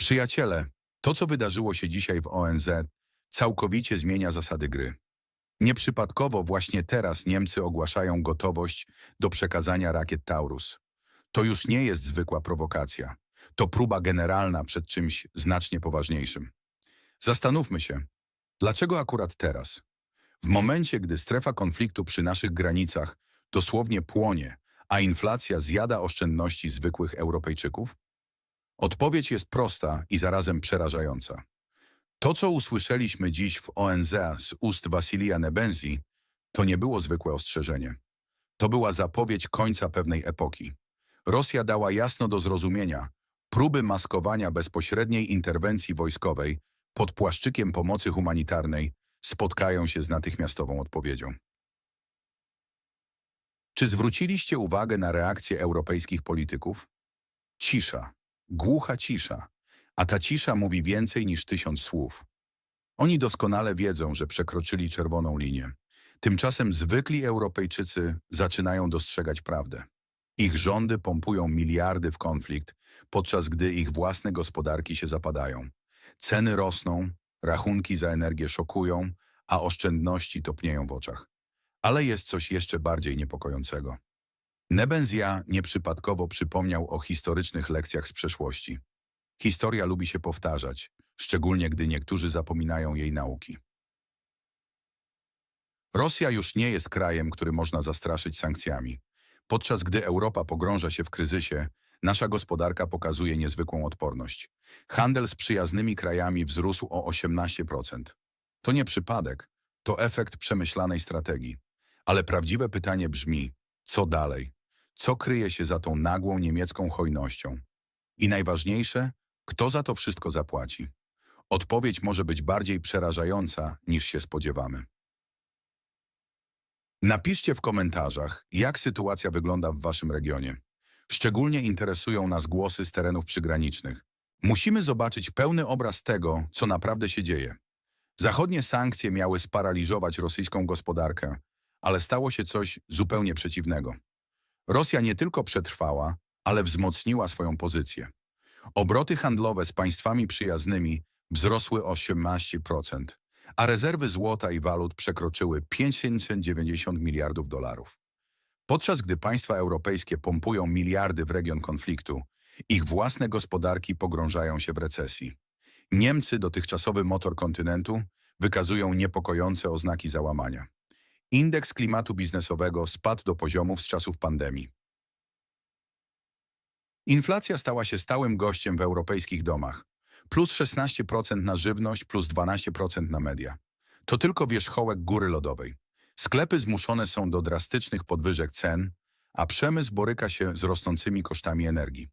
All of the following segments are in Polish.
Przyjaciele, to co wydarzyło się dzisiaj w ONZ całkowicie zmienia zasady gry. Nieprzypadkowo właśnie teraz Niemcy ogłaszają gotowość do przekazania rakiet Taurus. To już nie jest zwykła prowokacja. To próba generalna przed czymś znacznie poważniejszym. Zastanówmy się, dlaczego akurat teraz? W momencie, gdy strefa konfliktu przy naszych granicach dosłownie płonie, a inflacja zjada oszczędności zwykłych Europejczyków? Odpowiedź jest prosta i zarazem przerażająca. To, co usłyszeliśmy dziś w ONZ z ust Wasilija Nebenzi, to nie było zwykłe ostrzeżenie. To była zapowiedź końca pewnej epoki. Rosja dała jasno do zrozumienia, próby maskowania bezpośredniej interwencji wojskowej pod płaszczykiem pomocy humanitarnej spotkają się z natychmiastową odpowiedzią. Czy zwróciliście uwagę na reakcję europejskich polityków? Cisza, głucha cisza, a ta cisza mówi więcej niż tysiąc słów. Oni doskonale wiedzą, że przekroczyli czerwoną linię. Tymczasem zwykli Europejczycy zaczynają dostrzegać prawdę. Ich rządy pompują miliardy w konflikt, podczas gdy ich własne gospodarki się zapadają. Ceny rosną, rachunki za energię szokują, a oszczędności topnieją w oczach. Ale jest coś jeszcze bardziej niepokojącego. Nebenzja nieprzypadkowo przypomniał o historycznych lekcjach z przeszłości. Historia lubi się powtarzać, szczególnie gdy niektórzy zapominają jej nauki. Rosja już nie jest krajem, który można zastraszyć sankcjami. Podczas gdy Europa pogrąża się w kryzysie, nasza gospodarka pokazuje niezwykłą odporność. Handel z przyjaznymi krajami wzrósł o 18%. To nie przypadek, to efekt przemyślanej strategii. Ale prawdziwe pytanie brzmi, co dalej? Co kryje się za tą nagłą niemiecką hojnością? I najważniejsze, kto za to wszystko zapłaci? Odpowiedź może być bardziej przerażająca, niż się spodziewamy. Napiszcie w komentarzach, jak sytuacja wygląda w waszym regionie. Szczególnie interesują nas głosy z terenów przygranicznych. Musimy zobaczyć pełny obraz tego, co naprawdę się dzieje. Zachodnie sankcje miały sparaliżować rosyjską gospodarkę, ale stało się coś zupełnie przeciwnego. Rosja nie tylko przetrwała, ale wzmocniła swoją pozycję. Obroty handlowe z państwami przyjaznymi wzrosły o 18%, a rezerwy złota i walut przekroczyły 590 miliardów dolarów. Podczas gdy państwa europejskie pompują miliardy w region konfliktu, ich własne gospodarki pogrążają się w recesji. Niemcy, dotychczasowy motor kontynentu, wykazują niepokojące oznaki załamania. Indeks klimatu biznesowego spadł do poziomów z czasów pandemii. Inflacja stała się stałym gościem w europejskich domach. Plus 16% na żywność, plus 12% na media. To tylko wierzchołek góry lodowej. Sklepy zmuszone są do drastycznych podwyżek cen, a przemysł boryka się z rosnącymi kosztami energii.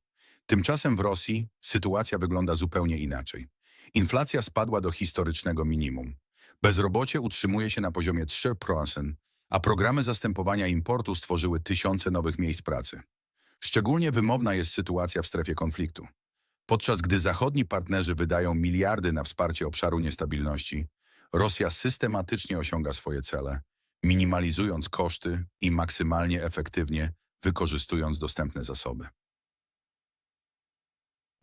Tymczasem w Rosji sytuacja wygląda zupełnie inaczej. Inflacja spadła do historycznego minimum. Bezrobocie utrzymuje się na poziomie 3%, a programy zastępowania importu stworzyły tysiące nowych miejsc pracy. Szczególnie wymowna jest sytuacja w strefie konfliktu. Podczas gdy zachodni partnerzy wydają miliardy na wsparcie obszaru niestabilności, Rosja systematycznie osiąga swoje cele, minimalizując koszty i maksymalnie efektywnie wykorzystując dostępne zasoby.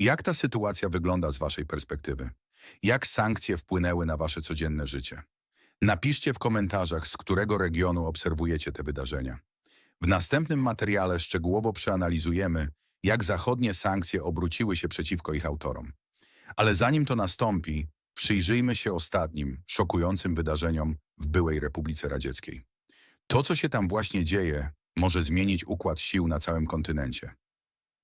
Jak ta sytuacja wygląda z Waszej perspektywy? Jak sankcje wpłynęły na Wasze codzienne życie? Napiszcie w komentarzach, z którego regionu obserwujecie te wydarzenia. W następnym materiale szczegółowo przeanalizujemy, jak zachodnie sankcje obróciły się przeciwko ich autorom. Ale zanim to nastąpi, przyjrzyjmy się ostatnim, szokującym wydarzeniom w byłej Republice Radzieckiej. To, co się tam właśnie dzieje, może zmienić układ sił na całym kontynencie.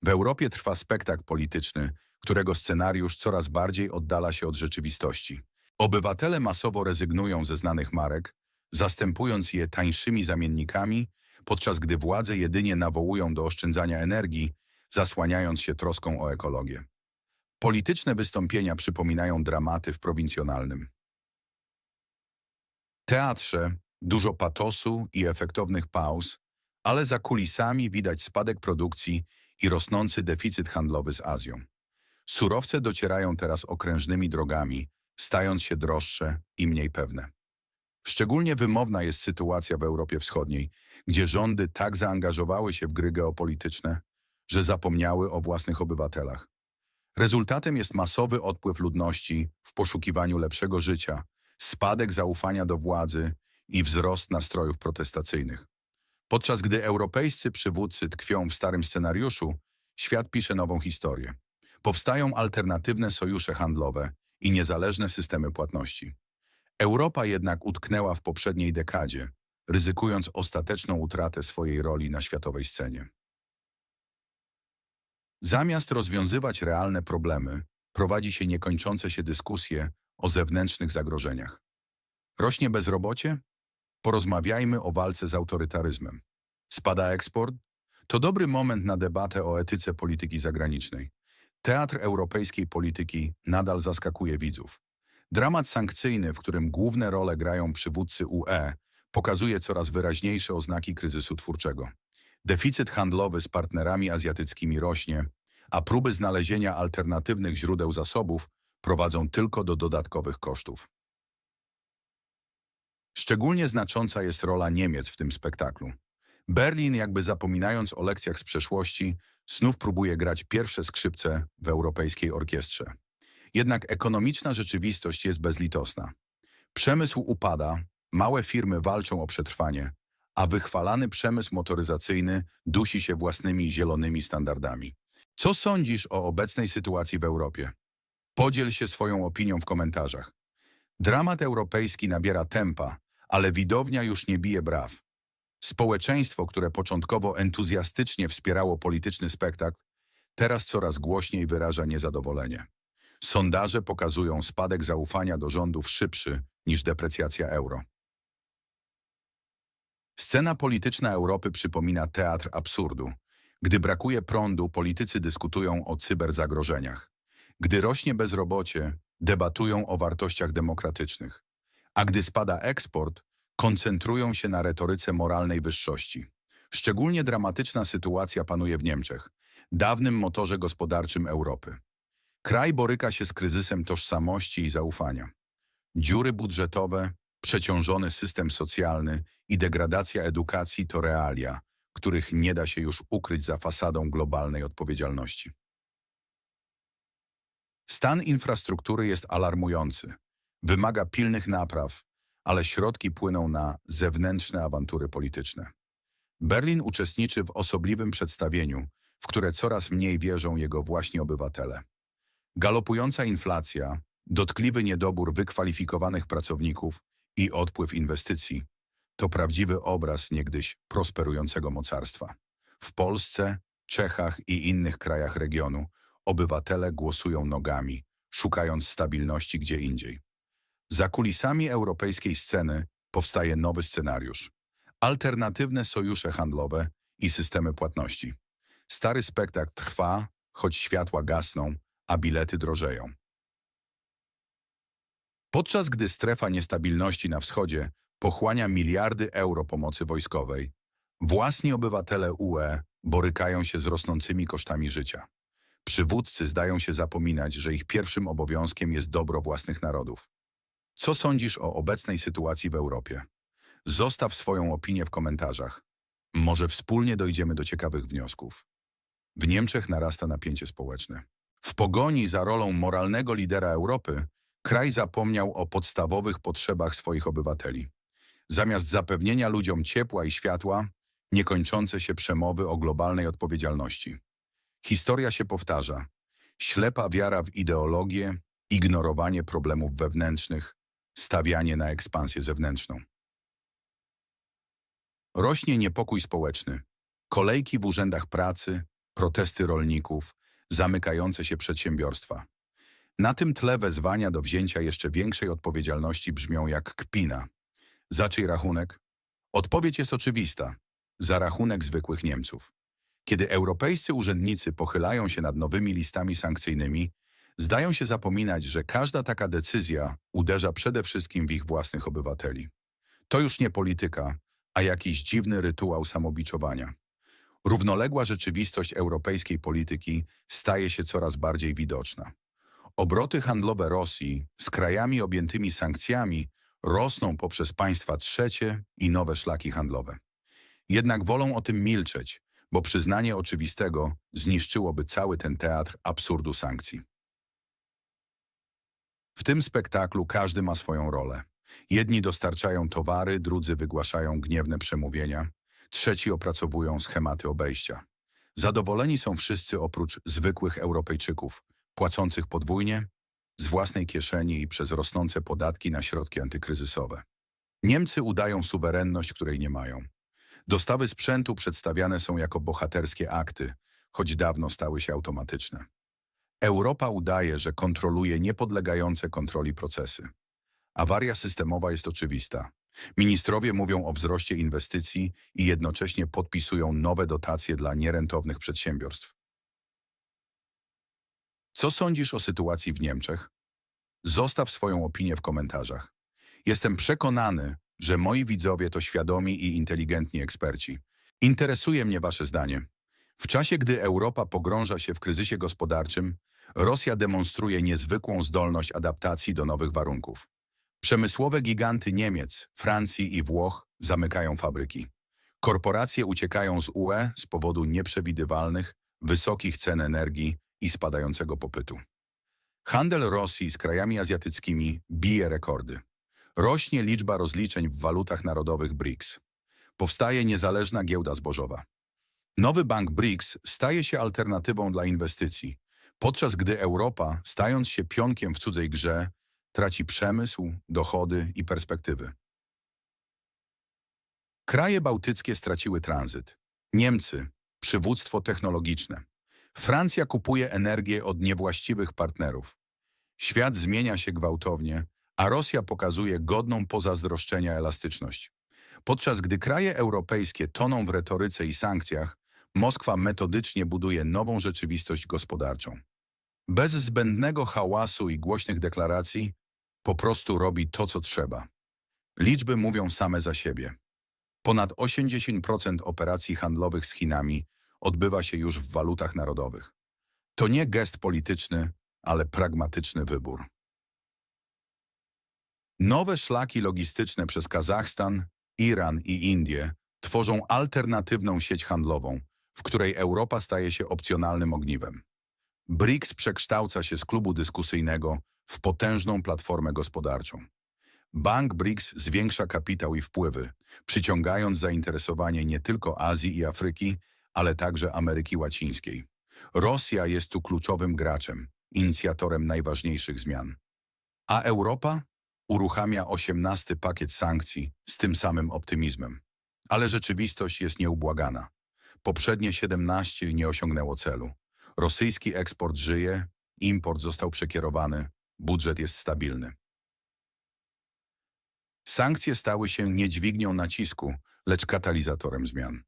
W Europie trwa spektakl polityczny, którego scenariusz coraz bardziej oddala się od rzeczywistości. Obywatele masowo rezygnują ze znanych marek, zastępując je tańszymi zamiennikami, podczas gdy władze jedynie nawołują do oszczędzania energii, zasłaniając się troską o ekologię. Polityczne wystąpienia przypominają dramaty w prowincjonalnym. Teatrze dużo patosu i efektownych pauz, ale za kulisami widać spadek produkcji i rosnący deficyt handlowy z Azją. Surowce docierają teraz okrężnymi drogami, stając się droższe i mniej pewne. Szczególnie wymowna jest sytuacja w Europie Wschodniej, gdzie rządy tak zaangażowały się w gry geopolityczne, że zapomniały o własnych obywatelach. Rezultatem jest masowy odpływ ludności w poszukiwaniu lepszego życia, spadek zaufania do władzy i wzrost nastrojów protestacyjnych. Podczas gdy europejscy przywódcy tkwią w starym scenariuszu, świat pisze nową historię. Powstają alternatywne sojusze handlowe i niezależne systemy płatności. Europa jednak utknęła w poprzedniej dekadzie, ryzykując ostateczną utratę swojej roli na światowej scenie. Zamiast rozwiązywać realne problemy, prowadzi się niekończące się dyskusje o zewnętrznych zagrożeniach. Rośnie bezrobocie? Porozmawiajmy o walce z autorytaryzmem. Spada eksport? To dobry moment na debatę o etyce polityki zagranicznej. Teatr europejskiej polityki nadal zaskakuje widzów. Dramat sankcyjny, w którym główne role grają przywódcy UE, pokazuje coraz wyraźniejsze oznaki kryzysu twórczego. Deficyt handlowy z partnerami azjatyckimi rośnie, a próby znalezienia alternatywnych źródeł zasobów prowadzą tylko do dodatkowych kosztów. Szczególnie znacząca jest rola Niemiec w tym spektaklu. Berlin, jakby zapominając o lekcjach z przeszłości, znów próbuje grać pierwsze skrzypce w europejskiej orkiestrze. Jednak ekonomiczna rzeczywistość jest bezlitosna. Przemysł upada, małe firmy walczą o przetrwanie, a wychwalany przemysł motoryzacyjny dusi się własnymi zielonymi standardami. Co sądzisz o obecnej sytuacji w Europie? Podziel się swoją opinią w komentarzach. Dramat europejski nabiera tempa, ale widownia już nie bije braw. Społeczeństwo, które początkowo entuzjastycznie wspierało polityczny spektakl, teraz coraz głośniej wyraża niezadowolenie. Sondaże pokazują spadek zaufania do rządów szybszy niż deprecjacja euro. Scena polityczna Europy przypomina teatr absurdu. Gdy brakuje prądu, politycy dyskutują o cyberzagrożeniach. Gdy rośnie bezrobocie, debatują o wartościach demokratycznych. A gdy spada eksport, koncentrują się na retoryce moralnej wyższości. Szczególnie dramatyczna sytuacja panuje w Niemczech, dawnym motorze gospodarczym Europy. Kraj boryka się z kryzysem tożsamości i zaufania. Dziury budżetowe, przeciążony system socjalny i degradacja edukacji to realia, których nie da się już ukryć za fasadą globalnej odpowiedzialności. Stan infrastruktury jest alarmujący. Wymaga pilnych napraw, ale środki płyną na zewnętrzne awantury polityczne. Berlin uczestniczy w osobliwym przedstawieniu, w które coraz mniej wierzą jego właśnie obywatele. Galopująca inflacja, dotkliwy niedobór wykwalifikowanych pracowników i odpływ inwestycji to prawdziwy obraz niegdyś prosperującego mocarstwa. W Polsce, Czechach i innych krajach regionu obywatele głosują nogami, szukając stabilności gdzie indziej. Za kulisami europejskiej sceny powstaje nowy scenariusz. Alternatywne sojusze handlowe i systemy płatności. Stary spektakl trwa, choć światła gasną, a bilety drożeją. Podczas gdy strefa niestabilności na wschodzie pochłania miliardy euro pomocy wojskowej, własni obywatele UE borykają się z rosnącymi kosztami życia. Przywódcy zdają się zapominać, że ich pierwszym obowiązkiem jest dobro własnych narodów. Co sądzisz o obecnej sytuacji w Europie? Zostaw swoją opinię w komentarzach. Może wspólnie dojdziemy do ciekawych wniosków. W Niemczech narasta napięcie społeczne. W pogoni za rolą moralnego lidera Europy, kraj zapomniał o podstawowych potrzebach swoich obywateli. Zamiast zapewnienia ludziom ciepła i światła, niekończące się przemowy o globalnej odpowiedzialności. Historia się powtarza. Ślepa wiara w ideologię, ignorowanie problemów wewnętrznych, stawianie na ekspansję zewnętrzną. Rośnie niepokój społeczny, kolejki w urzędach pracy, protesty rolników, zamykające się przedsiębiorstwa. Na tym tle wezwania do wzięcia jeszcze większej odpowiedzialności brzmią jak kpina. Za czyj rachunek? Odpowiedź jest oczywista. Za rachunek zwykłych Niemców. Kiedy europejscy urzędnicy pochylają się nad nowymi listami sankcyjnymi, zdają się zapominać, że każda taka decyzja uderza przede wszystkim w ich własnych obywateli. To już nie polityka, a jakiś dziwny rytuał samobiczowania. Równoległa rzeczywistość europejskiej polityki staje się coraz bardziej widoczna. Obroty handlowe Rosji z krajami objętymi sankcjami rosną poprzez państwa trzecie i nowe szlaki handlowe. Jednak wolą o tym milczeć, bo przyznanie oczywistego zniszczyłoby cały ten teatr absurdu sankcji. W tym spektaklu każdy ma swoją rolę. Jedni dostarczają towary, drudzy wygłaszają gniewne przemówienia, trzeci opracowują schematy obejścia. Zadowoleni są wszyscy oprócz zwykłych Europejczyków, płacących podwójnie, z własnej kieszeni i przez rosnące podatki na środki antykryzysowe. Niemcy udają suwerenność, której nie mają. Dostawy sprzętu przedstawiane są jako bohaterskie akty, choć dawno stały się automatyczne. Europa udaje, że kontroluje niepodlegające kontroli procesy. Awaria systemowa jest oczywista. Ministrowie mówią o wzroście inwestycji i jednocześnie podpisują nowe dotacje dla nierentownych przedsiębiorstw. Co sądzisz o sytuacji w Niemczech? Zostaw swoją opinię w komentarzach. Jestem przekonany, że moi widzowie to świadomi i inteligentni eksperci. Interesuje mnie wasze zdanie. W czasie, gdy Europa pogrąża się w kryzysie gospodarczym, Rosja demonstruje niezwykłą zdolność adaptacji do nowych warunków. Przemysłowe giganty Niemiec, Francji i Włoch zamykają fabryki. Korporacje uciekają z UE z powodu nieprzewidywalnych, wysokich cen energii i spadającego popytu. Handel Rosji z krajami azjatyckimi bije rekordy. Rośnie liczba rozliczeń w walutach narodowych BRICS. Powstaje niezależna giełda zbożowa. Nowy bank BRICS staje się alternatywą dla inwestycji, podczas gdy Europa, stając się pionkiem w cudzej grze, traci przemysł, dochody i perspektywy. Kraje bałtyckie straciły tranzyt. Niemcy przywództwo technologiczne. Francja kupuje energię od niewłaściwych partnerów. Świat zmienia się gwałtownie, a Rosja pokazuje godną pozazdroszczenia elastyczność. Podczas gdy kraje europejskie toną w retoryce i sankcjach, Moskwa metodycznie buduje nową rzeczywistość gospodarczą. Bez zbędnego hałasu i głośnych deklaracji po prostu robi to, co trzeba. Liczby mówią same za siebie. Ponad 80% operacji handlowych z Chinami odbywa się już w walutach narodowych. To nie gest polityczny, ale pragmatyczny wybór. Nowe szlaki logistyczne przez Kazachstan, Iran i Indie tworzą alternatywną sieć handlową, w której Europa staje się opcjonalnym ogniwem. BRICS przekształca się z klubu dyskusyjnego w potężną platformę gospodarczą. Bank BRICS zwiększa kapitał i wpływy, przyciągając zainteresowanie nie tylko Azji i Afryki, ale także Ameryki Łacińskiej. Rosja jest tu kluczowym graczem, inicjatorem najważniejszych zmian. A Europa uruchamia 18 pakiet sankcji z tym samym optymizmem. Ale rzeczywistość jest nieubłagana. Poprzednie 17 nie osiągnęło celu. Rosyjski eksport żyje, import został przekierowany, budżet jest stabilny. Sankcje stały się nie dźwignią nacisku, lecz katalizatorem zmian.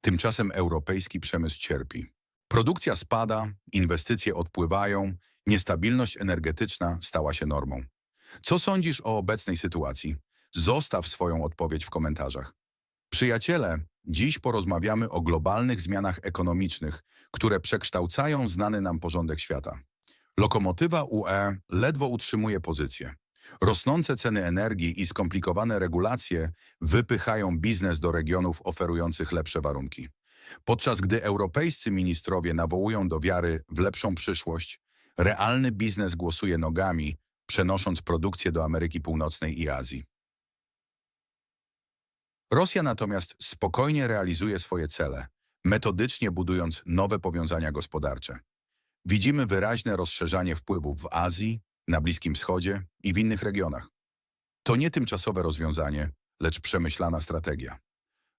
Tymczasem europejski przemysł cierpi. Produkcja spada, inwestycje odpływają, niestabilność energetyczna stała się normą. Co sądzisz o obecnej sytuacji? Zostaw swoją odpowiedź w komentarzach. Przyjaciele, dziś porozmawiamy o globalnych zmianach ekonomicznych, które przekształcają znany nam porządek świata. Lokomotywa UE ledwo utrzymuje pozycję. Rosnące ceny energii i skomplikowane regulacje wypychają biznes do regionów oferujących lepsze warunki. Podczas gdy europejscy ministrowie nawołują do wiary w lepszą przyszłość, realny biznes głosuje nogami, przenosząc produkcję do Ameryki Północnej i Azji. Rosja natomiast spokojnie realizuje swoje cele, metodycznie budując nowe powiązania gospodarcze. Widzimy wyraźne rozszerzanie wpływów w Azji, na Bliskim Wschodzie i w innych regionach. To nie tymczasowe rozwiązanie, lecz przemyślana strategia.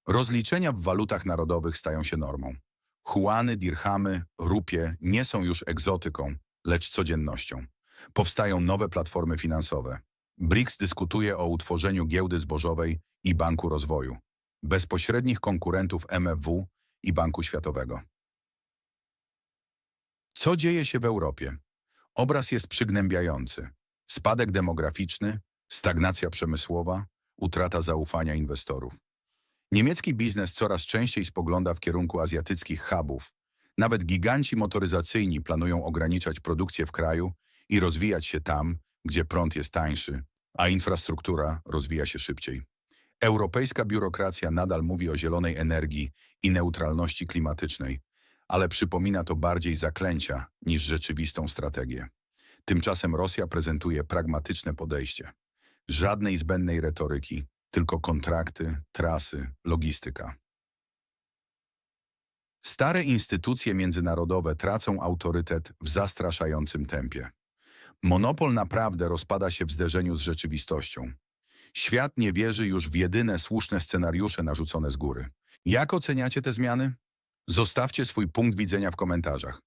Rozliczenia w walutach narodowych stają się normą. Huany, dirhamy, rupie nie są już egzotyką, lecz codziennością. Powstają nowe platformy finansowe. BRICS dyskutuje o utworzeniu giełdy zbożowej i Banku Rozwoju, bezpośrednich konkurentów MFW i Banku Światowego. Co dzieje się w Europie? Obraz jest przygnębiający. Spadek demograficzny, stagnacja przemysłowa, utrata zaufania inwestorów. Niemiecki biznes coraz częściej spogląda w kierunku azjatyckich hubów. Nawet giganci motoryzacyjni planują ograniczać produkcję w kraju i rozwijać się tam, gdzie prąd jest tańszy, a infrastruktura rozwija się szybciej. Europejska biurokracja nadal mówi o zielonej energii i neutralności klimatycznej, ale przypomina to bardziej zaklęcia niż rzeczywistą strategię. Tymczasem Rosja prezentuje pragmatyczne podejście. Żadnej zbędnej retoryki, tylko kontrakty, trasy, logistyka. Stare instytucje międzynarodowe tracą autorytet w zastraszającym tempie. Monopol naprawdę rozpada się w zderzeniu z rzeczywistością. Świat nie wierzy już w jedyne słuszne scenariusze narzucone z góry. Jak oceniacie te zmiany? Zostawcie swój punkt widzenia w komentarzach.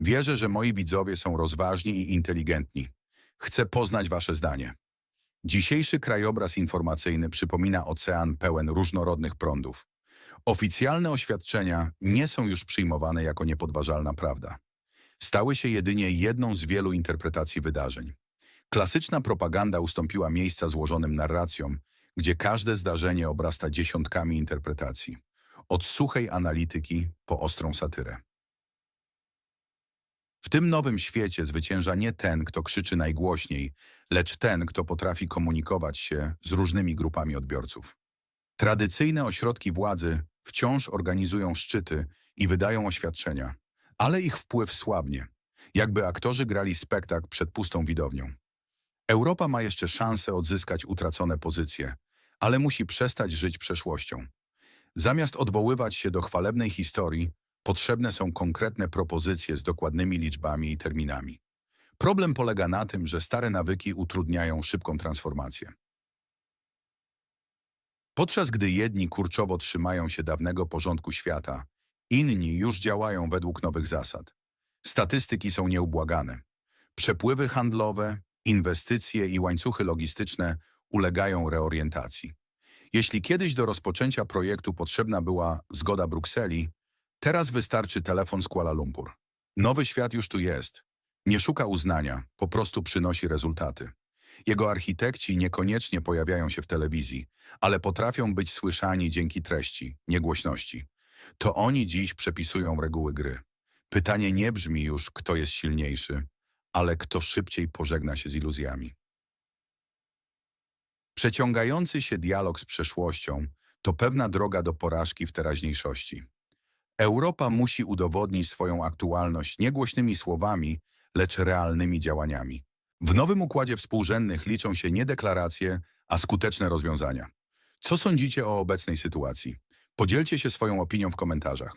Wierzę, że moi widzowie są rozważni i inteligentni. Chcę poznać wasze zdanie. Dzisiejszy krajobraz informacyjny przypomina ocean pełen różnorodnych prądów. Oficjalne oświadczenia nie są już przyjmowane jako niepodważalna prawda. Stały się jedynie jedną z wielu interpretacji wydarzeń. Klasyczna propaganda ustąpiła miejsca złożonym narracjom, gdzie każde zdarzenie obrasta dziesiątkami interpretacji. Od suchej analityki po ostrą satyrę. W tym nowym świecie zwycięża nie ten, kto krzyczy najgłośniej, lecz ten, kto potrafi komunikować się z różnymi grupami odbiorców. Tradycyjne ośrodki władzy wciąż organizują szczyty i wydają oświadczenia, ale ich wpływ słabnie, jakby aktorzy grali spektakl przed pustą widownią. Europa ma jeszcze szansę odzyskać utracone pozycje, ale musi przestać żyć przeszłością. Zamiast odwoływać się do chwalebnej historii, potrzebne są konkretne propozycje z dokładnymi liczbami i terminami. Problem polega na tym, że stare nawyki utrudniają szybką transformację. Podczas gdy jedni kurczowo trzymają się dawnego porządku świata, inni już działają według nowych zasad. Statystyki są nieubłagane. Przepływy handlowe, inwestycje i łańcuchy logistyczne ulegają reorientacji. Jeśli kiedyś do rozpoczęcia projektu potrzebna była zgoda Brukseli, teraz wystarczy telefon z Kuala Lumpur. Nowy świat już tu jest. Nie szuka uznania, po prostu przynosi rezultaty. Jego architekci niekoniecznie pojawiają się w telewizji, ale potrafią być słyszani dzięki treści, niegłośności. To oni dziś przepisują reguły gry. Pytanie nie brzmi już, kto jest silniejszy, ale kto szybciej pożegna się z iluzjami. Przeciągający się dialog z przeszłością to pewna droga do porażki w teraźniejszości. Europa musi udowodnić swoją aktualność nie głośnymi słowami, lecz realnymi działaniami. W nowym układzie współrzędnych liczą się nie deklaracje, a skuteczne rozwiązania. Co sądzicie o obecnej sytuacji? Podzielcie się swoją opinią w komentarzach.